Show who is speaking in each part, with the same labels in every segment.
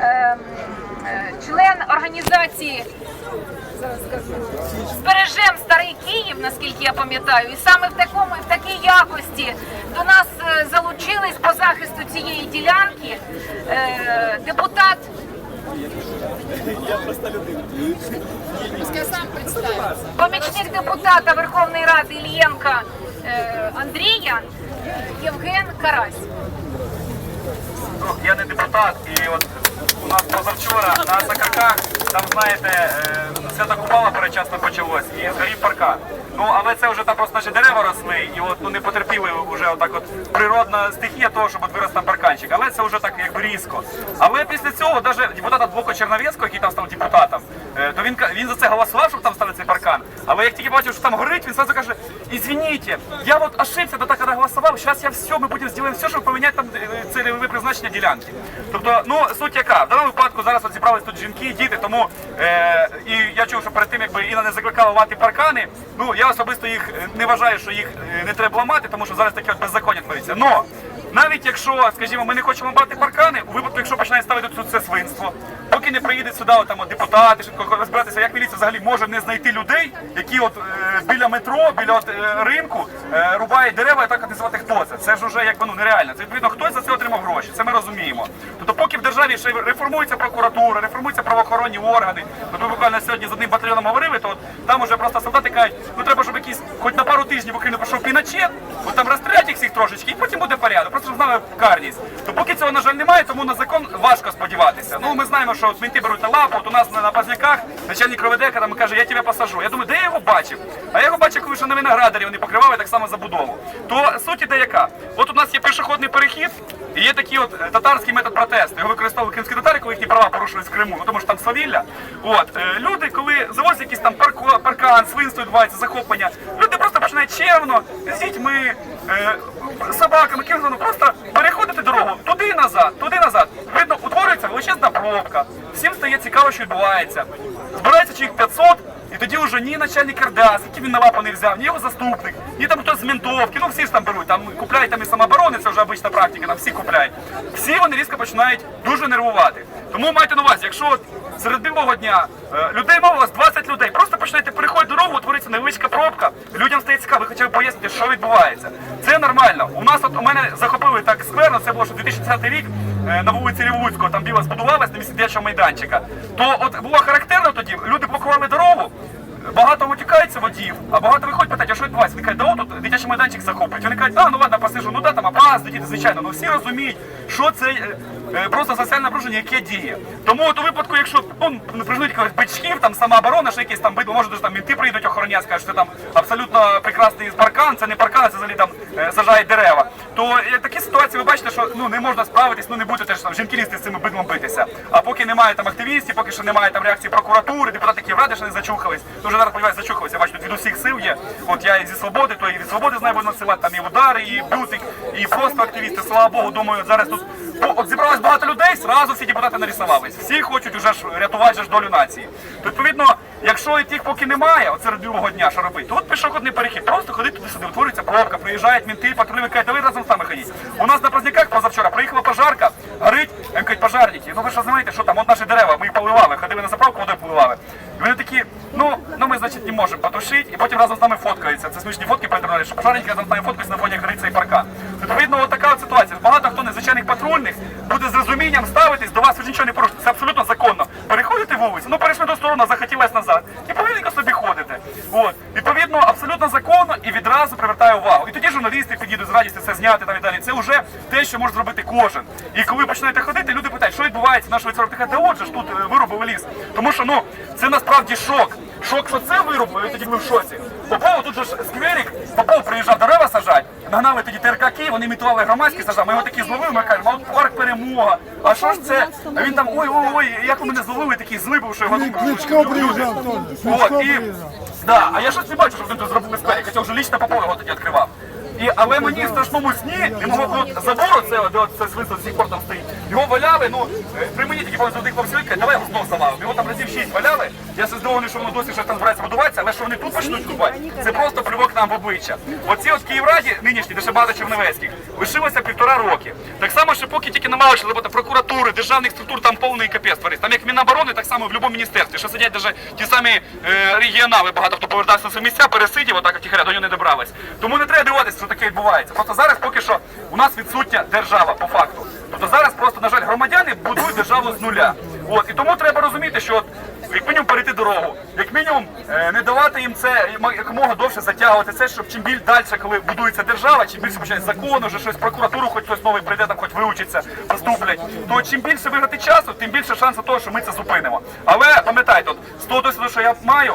Speaker 1: е, е, член організації збережем старий Київ, наскільки я пам'ятаю, і саме в такому в такій якості до нас е, залучились по захисту цієї ділянки е, депутат.
Speaker 2: Пускай сам представится.
Speaker 1: помічник депутата Верховної Ради Ільєнка Андрія Євген Карась.
Speaker 3: Ну, я не депутат, і от у нас позавчора на Закарках, там знаєте, е, свято Купала передчасно почалось і згорів паркан. Ну але це вже там просто наші дерева росли, і от ну не потерпіли вже отак от природна стихія того, щоб от вирос там парканчик. Але це вже так якби різко. Але після цього навіть депутат Адвока Черновецького, який там став депутатом, е, то він він за це голосував, щоб там ставити цей паркан. Але як тільки бачив, що там горить, він сразу каже: Извините, я вот ошибся, тогда когда голосовал, сейчас я все, ми будемо зробимо все, щоб поміняти там е, цільове призначення ділянки. Тобто, ну суть яка, в даному випадку зараз от зібрались тут жінки, діти, тому е, і я чув, що перед тим, якби Інна не закликала ламати паркани, ну я особисто їх е, не вважаю, що їх е, не треба ламати, тому що зараз таке беззаконня твориться. Но навіть якщо, скажімо, ми не хочемо ламати паркани, у випадку, якщо починає ставити тут це свинство, поки не приїде сюди от, там, от, депутати, швидко розбиратися, як міліція взагалі може не знайти людей, які от е, біля метро, біля от, е, ринку е, рубають дерева і так називати хто це. Це ж вже якби ну нереально. Це відповідно хтось за це гроші. Це ми розуміємо. Тобто, поки в державі ще реформується прокуратура, реформуються правоохоронні органи. От ми буквально сьогодні з одним батальйоном говорили, то там уже просто солдати кажуть, ну треба, щоб якийсь хоч на пару тижнів в Україну пройшов піночет, от там розстрілять їх всіх трошечки, і потім буде порядок. Просто щоб знали карність. То поки цього, на жаль, немає, тому на закон важко сподіватися. Ну ми знаємо, що от менти беруть на лапу, от у нас на, Пазняках начальник роведека там каже, я тебе посажу. Думаю, де я його бачив? А я його бачив, коли ще на виноградарі вони покривали так само забудову. То суть іде яка? От у нас є пішохідний перехід, і є такий от е, татарський метод протесту. Його використовували кримські татари, коли їхні права порушились в Криму, ну тому що там свавілля. От е, люди, коли завозять якийсь там парко, паркан, свинство відбувається, захоплення, люди просто починають чемно з дітьми, е, собаками, ким просто переходити дорогу туди назад, туди назад. Видно, утворюється величезна пробка. Всім стає цікаво, що відбувається. Збирається чоловік 500, і тоді вже ні начальник РДАС, який він на лапу не взяв, ні його заступник, ні там хтось з ментовки, ну всі ж там беруть, там купляють там і самооборони, це вже обична практика, там всі купляють. Всі вони різко починають дуже нервувати. Тому майте на увазі, якщо от серед білого дня е, людей мало у вас 20 людей, просто починаєте переходити дорогу, утвориться невеличка пробка, людям стає цікаво, хоча б пояснити, що відбувається. Це нормально. У нас от у мене захопили так скверно, це було що 2010 рік на вулиці Рівуцького, там біла збудувалась на місці дитячого майданчика. То от було характерно тоді, люди блокували дорогу. Багато витікається водіїв, а багато виходять питають, а що відбувається? Вони кажуть, да от тут дитячий майданчик захоплять. Вони кажуть, а ну ладно, посижу, ну да, там опаздують, діти, звичайно, ну всі розуміють, що це е, е, просто соціальне напруження, яке діє. Тому от у випадку, якщо ну, прижнуть якогось бичків, там самооборона, що якісь там бидло, може там мінти прийдуть охоронять, скажуть, що це там абсолютно прекрасний паркан, це не паркан, це взагалі там е, сажають дерева. То такі ситуації ви бачите, що ну не можна справитись, ну не будете теж там жінкілісти з цими бидлом битися. А поки немає там активістів, поки що немає там реакції прокуратури, депутати Київради ще не зачухались. Ну вже зараз зачухалися. Я бачу, тут від усіх сил є. От я і зі свободи, то і від свободи знаю, буду насилати, там і удари, і бютик, і просто активісти. Слава Богу, думаю, зараз тут О, от зібралось багато людей, зразу всі депутати нарисувались. Всі хочуть уже ж рятувати ж долю нації. То відповідно, якщо і тих поки немає, от серед білого дня, що робити, то от пішохідний перехід, просто ходити туди сюди, утворюється пробка, приїжджають мінти, патрульні кажуть, давай разом з нами ходіть. У нас на праздниках позавчора приїхала пожарка, горить, кажуть, пожарники. Ну ви ж знаєте, що там, от наші дерева, ми їх поливали, ходили на заправку, водою поливали. І вони такі, ну, ну ми, значить, не можемо потушити, і потім разом з нами фоткаються. Це смішні фотки по інтернеті, що пожарники разом з нами фоткаються на фоні як горить цей паркан. Відповідно, от така от ситуація. Багато хто незвичайних патрульних буде з розумінням ставитись до вас, ви ж нічого не порушите. Це абсолютно законно. Переходите вулицю, ну перейшли до сторони, захотілось назад. І повільненько собі ходите. От. Відповідно, абсолютно законно і відразу привертає увагу. І тоді журналісти підійдуть з радістю це зняти там і далі. Це вже те, що може зробити кожен. І коли ви починаєте ходити, люди питають, що відбувається, нашого цього та отже ж тут е, вирубили ліс. Тому що ну це насправді шок. Шок, що це вирубили, тоді ми в шоці. Попов тут же ж скверик, Попов приїжджав дерева сажать, нагнали тоді ТРК Київ, вони імітували громадські сажали. Ми його такі зловили, ми кажемо, а от парк перемога. А що ж це? А він там ой, ой, ой, як ви мене зловили, такий злий був, що його
Speaker 4: Кличко приїжджав.
Speaker 3: От,
Speaker 4: Кличко
Speaker 3: і,
Speaker 4: приїжджав.
Speaker 3: да, а я щось не бачу, що він тут зробив скверик, хоча вже лічно Попов його тоді відкривав. І, але мені в страшному сні не могло забору, це, де це свинство з сих пор там стоїть. Його валяли, ну, е, при мені тільки туди хлопці давай його знов завалимо. Його там разів шість валяли. Я все здивований, що воно досі ще там збирається будуватися, але що вони тут почнуть будувати, це просто плювок нам в обличчя. Оці от Київраді, нинішні, де ще багато Чернівецьких, лишилося півтора роки. Так само, що поки тільки намагалися робота прокуратури, державних структур, там повний капець творить. Там як Міноборони, так само в будь-якому міністерстві, що сидять даже ті самі е, регіонали, багато хто повертався на свої місця, пересидів, отак як тихаря, до нього не добрались. Тому не треба дивуватися, що таке відбувається. Просто зараз поки що у нас відсутня держава по факту. Тобто зараз просто, на жаль, громадяни будують державу з нуля. От і тому треба розуміти, що от, як мінімум перейти дорогу, як мінімум е, не давати їм це якомога довше затягувати це, щоб чим більш далі, коли будується держава, чим більше починається закон, вже щось прокуратуру, хоч хтось новий прийде, там хоч вивчиться, поступлять, то чим більше виграти часу, тим більше шансу того, що ми це зупинимо. Але пам'ятайте, от з того досвіду, що я маю.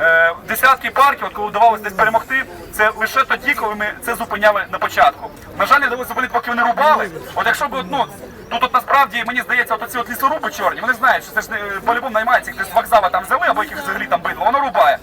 Speaker 3: е, Десятки парків, от коли вдавалося десь перемогти, це лише тоді, коли ми це зупиняли на початку. На жаль, не вдалося зупинити, поки вони рубали. От якщо б от, ну, тут насправді мені здається, от оці от лісоруби чорні, вони знають, що це ж по-любому наймається, їх десь з вокзала там взяли, або якихось взагалі там бидло, воно рубає.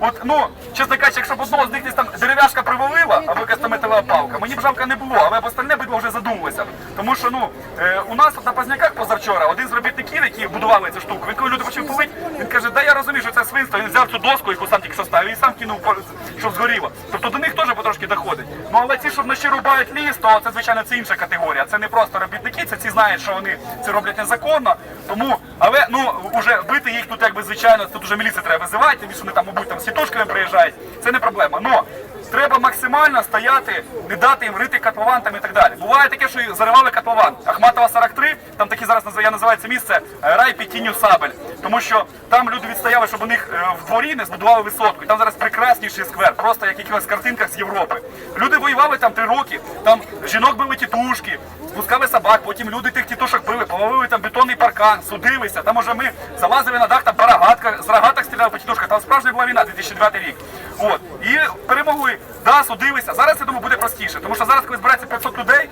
Speaker 3: От, ну, чесно кажучи, якщо б одного з них десь там дерев'яшка привалила, або якась там металева палка, мені б жалко не було, але б остальне бидло вже задумалося. Тому що ну, е, у нас от на Позняках позавчора один з робітників, які будували цю штуку, він коли люди почали пилити, він каже, да я розумію, що це свинство, він взяв цю доску, яку сам тільки що ставив, і сам кинув, щоб згоріло. Тобто до них теж потрошки доходить. Ну але ці, що вночі рубають ліс, то це звичайно це інша категорія. Це не просто робітники, це ці знають, що вони це роблять незаконно. Тому, але ну уже бити їх тут, якби звичайно, тут уже міліцію треба визивати, тому що вони там, мабуть, там сітушками приїжджають. Це не проблема. Но треба максимально стояти, не дати їм рити котлован там і так далі. Буває таке, що заривали котлован. Ахматова 43, там такі зараз я називаю це місце е, рай під тінню сабель. Тому що там люди відстояли, щоб у них е, в дворі не збудували висотку. І там зараз прекрасніший сквер, просто як якихось картинках з Європи. Люди воювали там три роки, там жінок били тітушки, спускали собак, потім люди тих тітушок били, половили там бетонний паркан, судилися. Там уже ми залазили на дах, там по рогатка, з рогаток стріляли по тітушках. Там справжня була війна, 2009 рік. От. І перемогли. Да, судилися. Зараз я думаю, буде простіше. Тому що зараз, коли збирається 500 людей,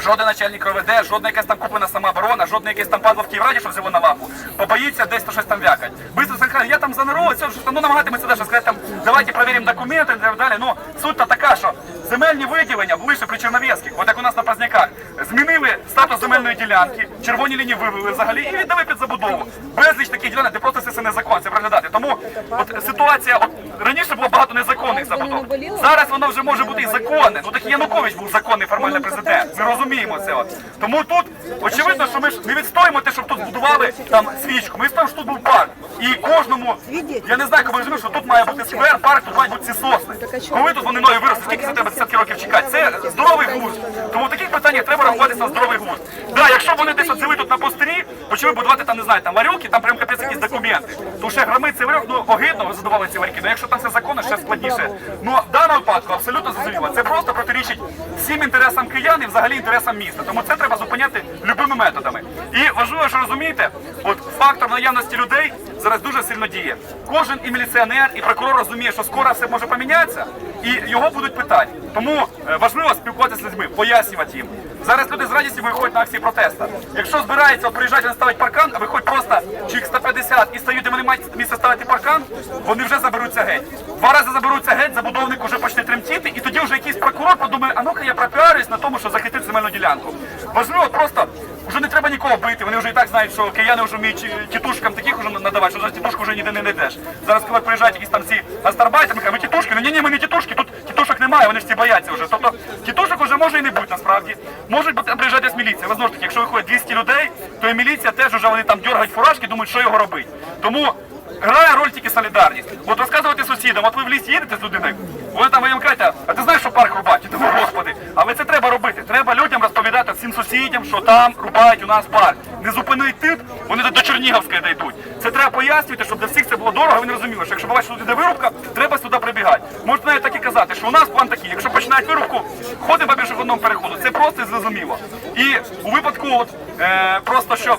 Speaker 3: Жоден начальник РОВД, жодна якась там куплена самооборона, жодне якесь там падло в Київраді, що взяло на лапу, побоїться десь то щось там вякать. Быстро сказати, я там за народ, все, що там, ну намагатиметься даже сказати там, давайте перевіримо документи і так далі. Ну, суть-то така, що земельні виділення були ще при Черновецьких, от як у нас на Позняках, змінили статус земельної ділянки, червоні лінії вивели взагалі і віддали під забудову. Безліч таких ділянок, де просто це незаконно, це проглядати. Тому от ситуація, от раніше було багато незаконних забудов. Зараз воно вже може бути і законне. Ну так Янукович був законний формальний президент. Ми розуміємо це. Тому тут очевидно, що ми ж не відстоїмо те, щоб тут збудували там свічку. Ми ж там що тут був парк. І кожному, я не знаю, кому розумію, що тут має бути сквер, парк, тут мають бути ці сосни. Коли тут вони нові виросли, скільки за тебе десятки років чекати? Це здоровий глузд. Тому в таких питаннях треба рахуватися на здоровий глузд. Да, якщо вони десь взяли тут на пустирі, почали будувати там, не знаю, там варюки, там прям капець якісь документи. То ще громить цей варюк, ну огидно ви задавали ці варюки. Ну якщо там все законно, ще складніше. Ну в даному випадку абсолютно зрозуміло. Це просто протирічить всім інтересам киян і взагалі інтересам міста. Тому це треба зупиняти любими методами. Що розумієте, от фактор наявності людей зараз дуже сильно діє. Кожен і міліціонер, і прокурор розуміє, що скоро все може помінятися, і його будуть питати. Тому е, важливо спілкуватися з людьми, пояснювати їм. Зараз люди з радістю виходять на акції протесту. Якщо збирається от приїжджати на ставить паркан, а виходять просто чоловік 150 і стають, де вони мають місце ставити паркан, вони вже заберуться геть. Два рази заберуться геть, забудовник вже почне тремтіти, і тоді вже якийсь прокурор подумає, а ну-ка я пропіарюсь на тому, що захистити земельну ділянку. Важливо просто. Знають, що кияни вже вміють е, тітушкам таких вже надавати, що зараз тітушку вже ніде не знайдеш. Зараз, коли приїжджають якісь там ці гастарбайтери, ми тітушки, ну ні, ні, ми не тітушки, тут тітушок немає, вони ж всі бояться вже. Тобто тітушок вже може і не бути насправді. Можуть бути приїжджати з міліції. Ви знову таки, якщо виходить 200 людей, то і міліція теж вже вони там дергають фуражки, думають, що його робити. Тому грає роль тільки солідарність. От розказувати сусідам, от ви в ліс їдете з людиною, вони там вам кажуть, а ти знаєш, що парк рубать? Тому, господи, але це треба робити. Треба людям розповідати всім сусідям, що там рубають у нас парк. Не зупинить тут, вони до Чернігівської дійдуть. Це треба пояснювати, щоб для всіх це було дорого, вони розуміли, що якщо бачиш, що тут іде вирубка, треба сюди прибігати. Можна навіть так і казати, що у нас план такий, якщо починають вирубку, ходимо по пішохідному переходу. Це просто і зрозуміло. І у випадку, от, е, просто що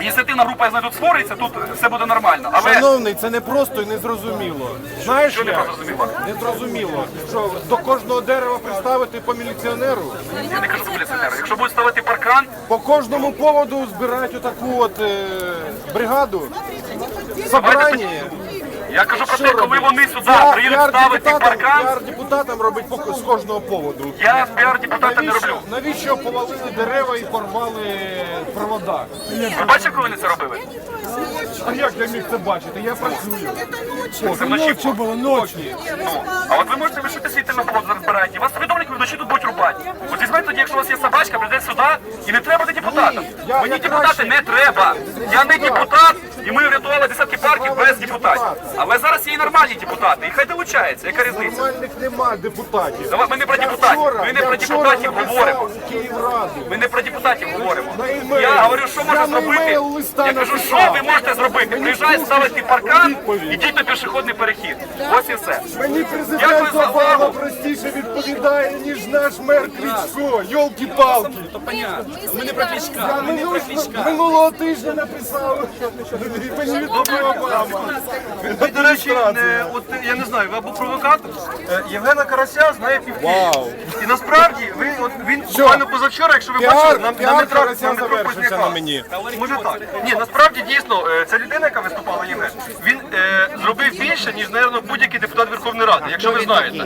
Speaker 3: ініціативна група я знаю, тут створиться, тут все буде нормально. Але
Speaker 2: Шановний, це не просто і не зрозуміло. Знаєш,
Speaker 3: Що не
Speaker 2: як?
Speaker 3: зрозуміло?
Speaker 2: Не зрозуміло. Що до кожного дерева приставити по міліціонеру?
Speaker 3: я не кажу поліціонеру. Якщо будуть ставити паркан,
Speaker 2: По кожному поводу збирати отаку от е, бригаду. Собрання.
Speaker 3: я кажу про
Speaker 2: Що
Speaker 3: те, коли вони сюди приїдуть ставити паркан,
Speaker 2: Піар депутатам робить по- з кожного поводу.
Speaker 3: я піар депутата не роблю.
Speaker 2: навіщо повалили дерева і порвали провода?
Speaker 3: Ви бачите, коли вони це робили?
Speaker 2: А як я міг це бачити? Я працюю.
Speaker 5: Це вночі
Speaker 2: Ночі було, ночі.
Speaker 5: Ну, а от ви можете лишити свій телефон зараз збираєте. Вас повідомлять, ви тут будуть рубати. От візьмете тоді, якщо у вас є собачка, прийдете сюди і не треба
Speaker 2: депутатам.
Speaker 5: Мені депутати не треба. Я не депутат, і ми врятували десятки парків без депутатів. Але зараз є і нормальні депутати, і хай долучаються. Яка різниця?
Speaker 2: Нормальних нема депутатів.
Speaker 5: Давай, Ми не про депутатів, ми не про депутатів говоримо. Ми не про депутатів говоримо. Я говорю, що можна зробити. Я кажу, що ви можете зробити? Приїжджають, ставити паркан, ідіть на пішохідний перехід. Ось і все.
Speaker 2: Мені президент Обама простіше відповідає, ніж наш мер Кличко. Йолки-палки.
Speaker 4: Ми не про Кличка.
Speaker 2: Минулого, минулого тижня написав.
Speaker 3: Ви, до речі, не, от я не знаю, ви або провокатор. Е, Євгена Карася знає півкиєва. І насправді ви от він буквально позавчора, якщо ви
Speaker 2: Піар-
Speaker 3: бачили, на, на
Speaker 2: піар
Speaker 3: метро
Speaker 2: Карася
Speaker 3: на метро
Speaker 2: завершився
Speaker 3: Позняка.
Speaker 2: на мені.
Speaker 3: Може так. Ні, насправді дійсно е, ця людина, яка виступала Євген, він е, зробив більше, ніж, мабуть, будь-який депутат Верховної Ради, якщо ви знаєте.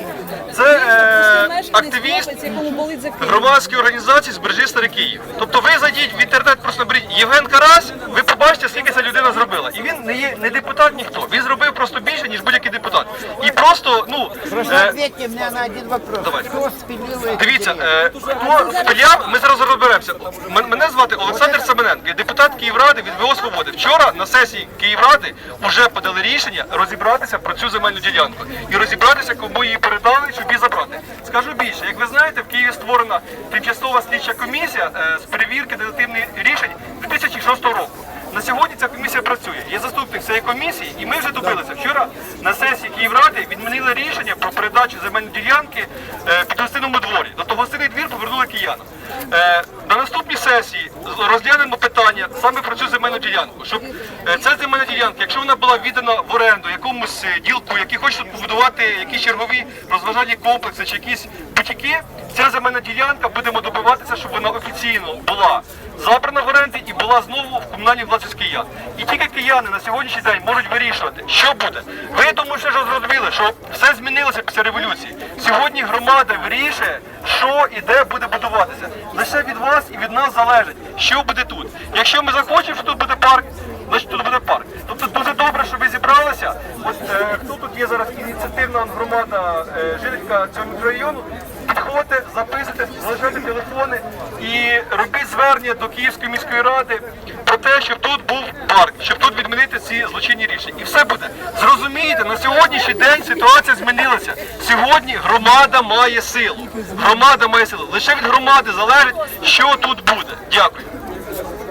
Speaker 3: Це е, активіст
Speaker 4: якому болить за Київ.
Speaker 3: громадської організації Збережи Старий Київ. Тобто ви зайдіть в інтернет, просто наберіть Євген Карась, ви побачите, скільки ця людина зробила. І він не є не депутат ніхто. Він зробив просто більше, ніж будь-який депутат. І просто, ну е,
Speaker 6: Ответьте мне на один вопрос.
Speaker 3: Давайте.
Speaker 6: Кто спилил эти
Speaker 3: дивіться, е, хто спиляв, ми зараз розберемося. М- Мене звати Олександр Семененко, я депутат Київради від ВО Свободи. Вчора на сесії Київради вже подали рішення розібратися про цю земельну ділянку і розібратися, кому її передали, щоб її забрати. Скажу більше, як ви знаєте, в Києві створена тимчасова слідча комісія е, з перевірки дедуктивних рішень 2006 року. На сьогодні ця комісія працює. Я заступник цієї комісії, і ми вже добилися. Вчора на сесії Київради відмінили рішення про передачу земельної ділянки е, під гостинному дворі. Тобто гостинний двір повернули киянам. Е, на наступній сесії розглянемо питання саме про цю земельну ділянку. Щоб е, ця земельна ділянка, якщо вона була віддана в оренду якомусь ділку, який хоче побудувати якісь чергові розважальні комплекси чи якісь бутіки, ця земельна ділянка будемо добиватися, щоб вона офіційно була забрана в оренді і була знову в комунальній власності киян. І тільки кияни на сьогоднішній день можуть вирішувати, що буде. Ви тому що зрозуміли, що все змінилося після революції. Сьогодні громада вирішує, що і де буде будуватися. Лише від вас і від нас залежить, що буде тут. Якщо ми захочемо, що тут буде парк, значить тут буде парк. Тобто дуже добре, що ви зібралися. От е, хто тут є зараз ініціативна громада, е, жителька цього мікрорайону. Підходьте, записуйте, залишайте телефони і робіть звернення до Київської міської ради про те, щоб тут був парк, щоб тут відмінити ці злочинні рішення. І все буде. Зрозумієте, на сьогоднішній день ситуація змінилася. Сьогодні громада має силу. Громада має силу. Лише від громади залежить, що тут буде. Дякую.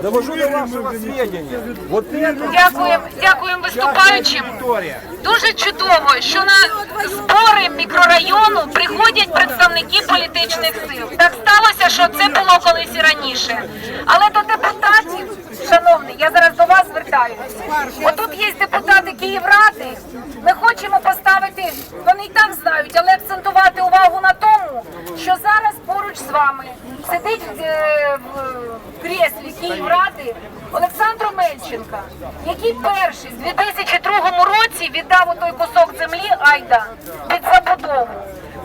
Speaker 2: Довожу до вашого сведення. Вот
Speaker 1: Дякуємо, дякуємо виступаючим. Дуже чудово, що на збори мікрорайону приходять представники політичних сил. Так сталося, що це було колись і раніше. Але до депутатів, шановний, я зараз до вас звертаюся. Отут є депутати Київради. Ми хочемо поставити, вони і так знають, але акцентувати увагу на тому, що зараз поруч з вами сидить е, в кріслі Київради Олександр Мельченка, який перший з 2002 році віддав отой кусок землі Айда під забудову.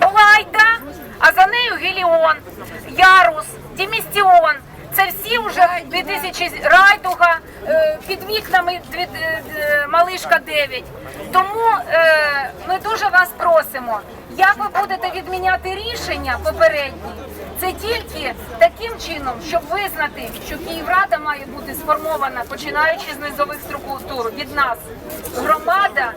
Speaker 1: Була Айда, а за нею Геліон, Ярус, Дімістіон. Це всі вже 2000 райдуга е, під вікнами е, е, малишка 9. Тому ми дуже вас просимо, як ви будете відміняти рішення попередні, це тільки таким чином, щоб визнати, що Київрада має бути сформована, починаючи з низових структур від нас, громада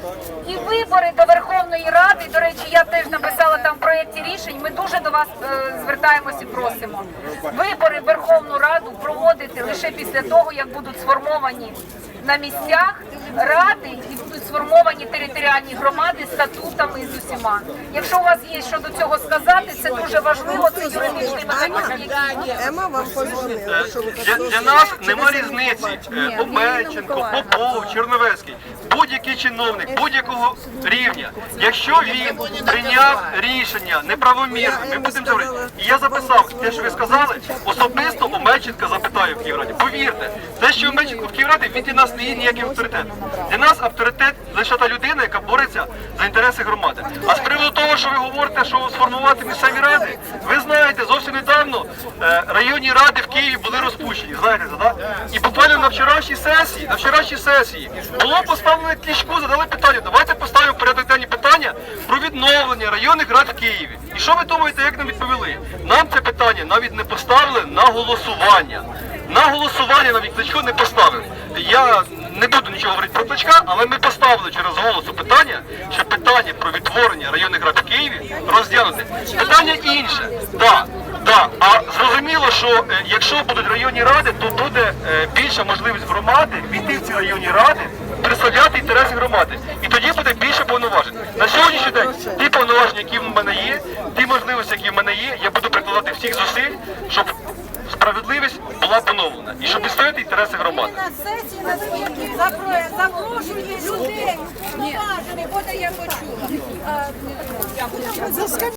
Speaker 1: і вибори до Верховної Ради. До речі, я теж написала там в проєкті рішень. Ми дуже до вас е, звертаємося і просимо. Вибори в Верховну Раду проводити лише після того, як будуть сформовані на місцях ради і сформовані територіальні громади статутами і з усіма. Якщо у вас є що до цього сказати, це дуже важливо. Це юридичний механізм, який
Speaker 6: Ема вам позвонила, що ви
Speaker 3: Для, для нас нема різниці. Е, Попов, Черновецький, будь-який чиновник, будь-якого рівня. Якщо він прийняв рішення неправомірне, ми будемо це говорити. І я записав те, що ви сказали, особисто Омельченка запитаю в Київраді. Повірте, те, що Омельченко в Київраді, він для нас не є ніяким авторитетом. Для нас авторитет лише та людина, яка бореться за інтереси громади. А з приводу того, що ви говорите, що сформувати місцеві ради, ви знаєте, зовсім недавно е, районні ради в Києві були розпущені. Знаєте це, так? І буквально на вчорашній сесії, на вчорашній сесії було поставлено клічку, задали питання. Давайте поставимо порядок денні питання про відновлення районних рад в Києві. І що ви думаєте, як нам відповіли? Нам це питання навіть не поставили на голосування. На голосування навіть кличко не поставив. Я не буду нічого говорити про кличка, але ми поставили через голосу питання, що питання про відтворення районних рад в Києві розглянути. Питання інше. Да, да. А зрозуміло, що е, якщо будуть районні ради, то буде е, більша можливість громади війти в ці районні ради, представляти інтереси громади. І тоді буде більше повноважень. На сьогоднішній день ті повноваження, які в мене є, ті можливості, які в мене є, я буду прикладати всіх зусиль, щоб справедливість була поновлена і щоб відстояти інтереси громади.
Speaker 1: на сесії на сьогодні запрошує, людей. поважений, бо я почула. А,